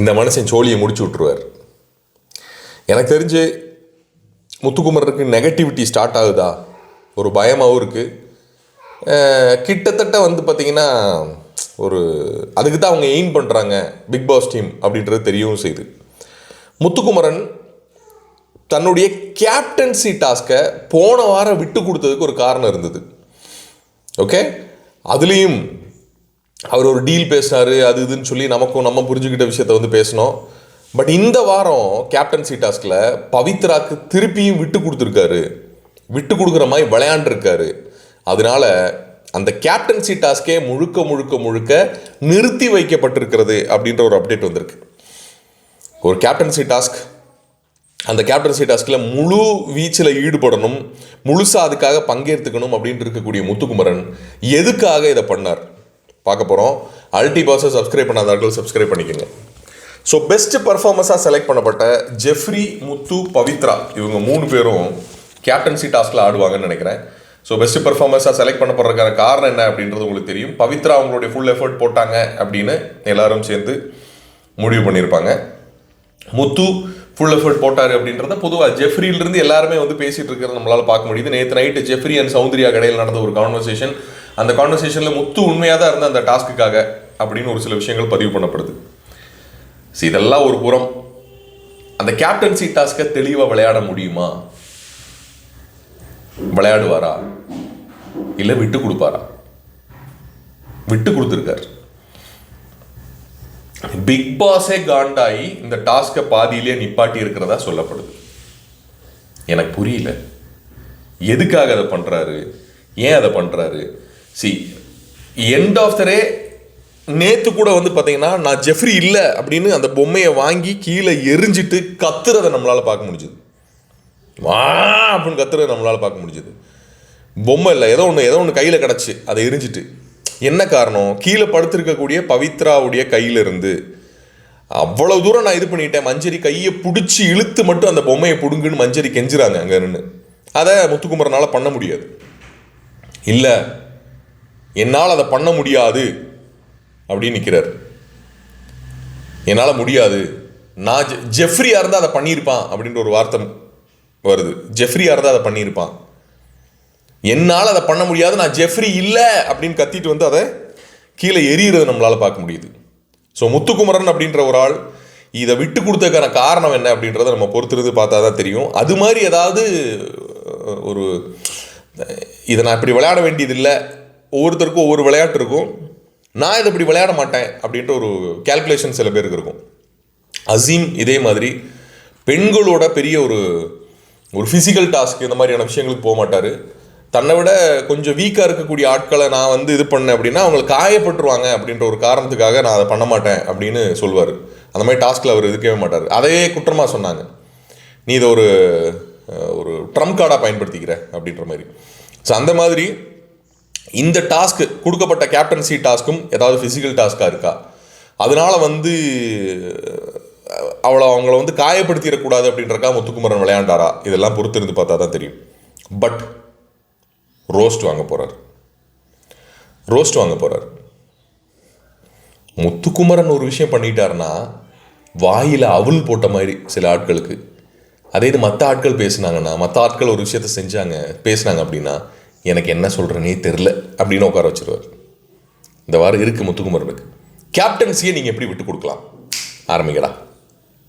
இந்த மனுஷன் சோழியை முடிச்சு விட்ருவார் எனக்கு தெரிஞ்சு முத்துக்குமரனுக்கு நெகட்டிவிட்டி ஸ்டார்ட் ஆகுதா? ஒரு பயமாகவும் இருக்குது கிட்டத்தட்ட வந்து பார்த்திங்கன்னா ஒரு அதுக்கு தான் அவங்க எய்ம் பண்ணுறாங்க பிக் பாஸ் டீம் அப்படின்றது தெரியவும் செய்யுது. முத்துக்குமரன் தன்னுடைய கேப்டன்சி டாஸ்க்கை போன வாரம் விட்டு கொடுத்ததுக்கு ஒரு காரணம் இருந்தது. ஓகே அதுலேயும் அவர் ஒரு டீல் பேசினார் அது இதுன்னு சொல்லி நமக்கும் நம்ம புரிஞ்சுக்கிட்ட விஷயத்த வந்து பேசினோம். பட் இந்த வாரம் கேப்டன்சி டாஸ்கில் பவித்ராக்கு திருப்பியும் விட்டு கொடுத்துருக்காரு. விட்டு கொடுக்குற மாதிரி விளையாண்டுருக்காரு. அதனால அந்த கேப்டன்சி டாஸ்கே முழுக்க முழுக்க முழுக்க நிறுத்தி வைக்கப்பட்டிருக்கிறது அப்படின்ற ஒரு அப்டேட் வந்திருக்கு. ஒரு கேப்டன்சி டாஸ்க் அந்த கேப்டன்சி டாஸ்கில் முழு வீச்சில் ஈடுபடணும் முழுசாக அதுக்காக பங்கேற்றுக்கணும் அப்படின்ட்டு இருக்கக்கூடிய முத்துக்குமரன் எதுக்காக இதை பண்ணார்? பார்க்க போகிறோம் அல்டி பாஸை சப்ஸ்கிரைப் பண்ணாதார்கள் சப்ஸ்கிரைப் பண்ணிக்கோங்க. ஸோ பெஸ்ட் பர்ஃபார்மன்ஸாக செலக்ட் பண்ணப்பட்ட ஜெஃப்ரி முத்து பவித்ரா இவங்க மூணு பேரும் கேப்டன்சி டாஸ்கில் ஆடுவாங்கன்னு நினைக்கிறேன். ஸோ பெஸ்ட் பர்ஃபார்மன்ஸாக செலக்ட் பண்ணப்படுறதுக்கான காரணம் என்ன அப்படின்றது உங்களுக்கு தெரியும். பவித்ரா அவங்களுடைய ஃபுல் எஃபர்ட் போட்டாங்க அப்படின்னு எல்லாரும் சேர்ந்து முடிவு பண்ணியிருப்பாங்க. முத்து ஃபுல் எஃபர்ட் போட்டார் அப்படின்றத பொதுவாக ஜெஃப்ரியிலிருந்து எல்லாருமே வந்து பேசிட்டு இருக்கிறத நம்மளால் பார்க்க முடியுது. நேற்று நைட்டு ஜெஃப்ரி அண்ட் சௌந்தர்யா கடையில் நடந்த ஒரு கான்வர்சேஷன் அந்த கான்வர்சேஷனில் முத்து உண்மையாக தான் இருந்த அந்த டாஸ்க்குக்காக அப்படின்னு ஒரு சில விஷயங்கள் பதிவு பண்ணப்படுது. ஸோ இதெல்லாம் ஒரு புறம். அந்த கேப்டன்சி டாஸ்க்கை தெளிவாக விளையாட முடியுமா? விளையாடுவாரா? இல்லை விட்டு கொடுப்பாரா? விட்டு கொடுத்துருக்காரு. பிக் பாஸே காண்டாயி இந்த டாஸ்க்கை பாதியிலே நிப்பாட்டி இருக்கிறதா சொல்லப்படுது. எனக்கு புரியல. எதுக்காக அதை பண்ணுறாரு ஏன் அதை பண்ணுறாரு see end of the day நேற்று கூட வந்து பார்த்தீங்கன்னா நான் ஜெஃப்ரி இல்லை அப்படின்னு அந்த பொம்மையை வாங்கி கீழே எரிஞ்சிட்டு கத்துறதை நம்மளால் பார்க்க முடிஞ்சுது. வா அப்படின்னு கத்துறதை நம்மளால் பார்க்க முடிஞ்சுது. பொம்மை இல்லை ஏதோ ஒன்று ஏதோ ஒன்று கையில் கிடச்சி அதை எரிஞ்சிட்டு. என்ன காரணம்? கீழே படுத்திருக்கக்கூடிய பவித்ராவுடைய கையிலிருந்து. அவ்வளோ தூரம் நான் இது பண்ணிட்டேன். மஞ்சரி கையை பிடிச்சி இழுத்து மட்டும் அந்த பொம்மையை பிடுங்குன்னு மஞ்சரி கெஞ்சுறாங்க அங்கே நின்று அதை முத்துக்குமரனால் பண்ண முடியாது. இல்லை என்னால் அதை பண்ண முடியாது அப்படின்னு நிற்கிறார் என்னால் முடியாது. நான் ஜெ- இருந்தால் அதை பண்ணியிருப்பான் அப்படின்ற ஒரு வார்த்தை வருது. ஜெஃப்ரியாக இருந்தால் அதை பண்ணியிருப்பான். என்னால் அதை பண்ண முடியாது நான் ஜெஃப்ரி இல்லை அப்படின்னு கத்திட்டு வந்து அதை கீழே எரியறது நம்மளால் பார்க்க முடியுது. ஸோ முத்துக்குமரன் அப்படின்ற ஒரு ஆள் இதை விட்டு கொடுத்ததுக்கான காரணம் என்ன அப்படின்றத நம்ம பொறுத்திருந்து பார்த்தா தான் தெரியும். அது மாதிரி ஏதாவது ஒரு இதை நான் இப்படி விளையாட வேண்டியதில்லை. ஒவ்வொருத்தருக்கும் ஒவ்வொரு விளையாட்டு இருக்கும். நான் இதை இப்படி விளையாட மாட்டேன் அப்படின்ற ஒரு கேல்குலேஷன் சில பேருக்கு இருக்கும். அசீம் இதே மாதிரி பெண்களோட பெரிய ஒரு ஒரு ஃபிசிக்கல் டாஸ்க் இந்த மாதிரியான விஷயங்களுக்கு போக மாட்டார். தன்னை விட கொஞ்சம் வீக்காக இருக்கக்கூடிய ஆட்களை நான் வந்து இது பண்ணேன் அப்படின்னா அவங்க காயப்பட்டுருவாங்க அப்படின்ற ஒரு காரணத்துக்காக நான் அதை பண்ண மாட்டேன் அப்படின்னு சொல்லுவார் அந்த மாதிரி டாஸ்கில் அவர் இருக்கவே மாட்டார். அதையே குற்றமாக சொன்னாங்க. நீ இதை ஒரு ஒரு ட்ரம் கார்டாக பயன்படுத்திக்கிற அப்படின்ற மாதிரி. ஸோ அந்த மாதிரி இந்த டாஸ்க்கு கொடுக்கப்பட்ட கேப்டன்சி டாஸ்க்கும் ஏதாவது ஃபிசிக்கல் டாஸ்க்காக இருக்கா? அதனால வந்து அவளை அவங்கள வந்து காயப்படுத்திடக்கூடாது அப்படின்றக்கா முத்துக்குமரன் விளையாண்டாரா? இதெல்லாம் பொறுத்திருந்து பார்த்தா தான் தெரியும். பட் ரோஸ்ட் வாங்க போகிறார் ரோஸ்ட் வாங்க போகிறார் முத்துக்குமரன் ஒரு விஷயம் பண்ணிட்டாருன்னா வாயில் அவுள் போட்ட மாதிரி சில ஆட்களுக்கு. அதே இது மற்ற ஆட்கள் பேசுனாங்கன்னா மற்ற ஆட்கள் ஒரு விஷயத்த செஞ்சாங்க பேசுனாங்க அப்படின்னா எனக்கு என்ன சொல்கிறேனே தெரில அப்படின்னு உட்கார வச்சிருவார். இந்த வாரம் இருக்குது முத்துக்குமரனுக்கு. கேப்டன்சியை நீங்கள் எப்படி விட்டு கொடுக்கலாம்? ஆரம்பிக்கடா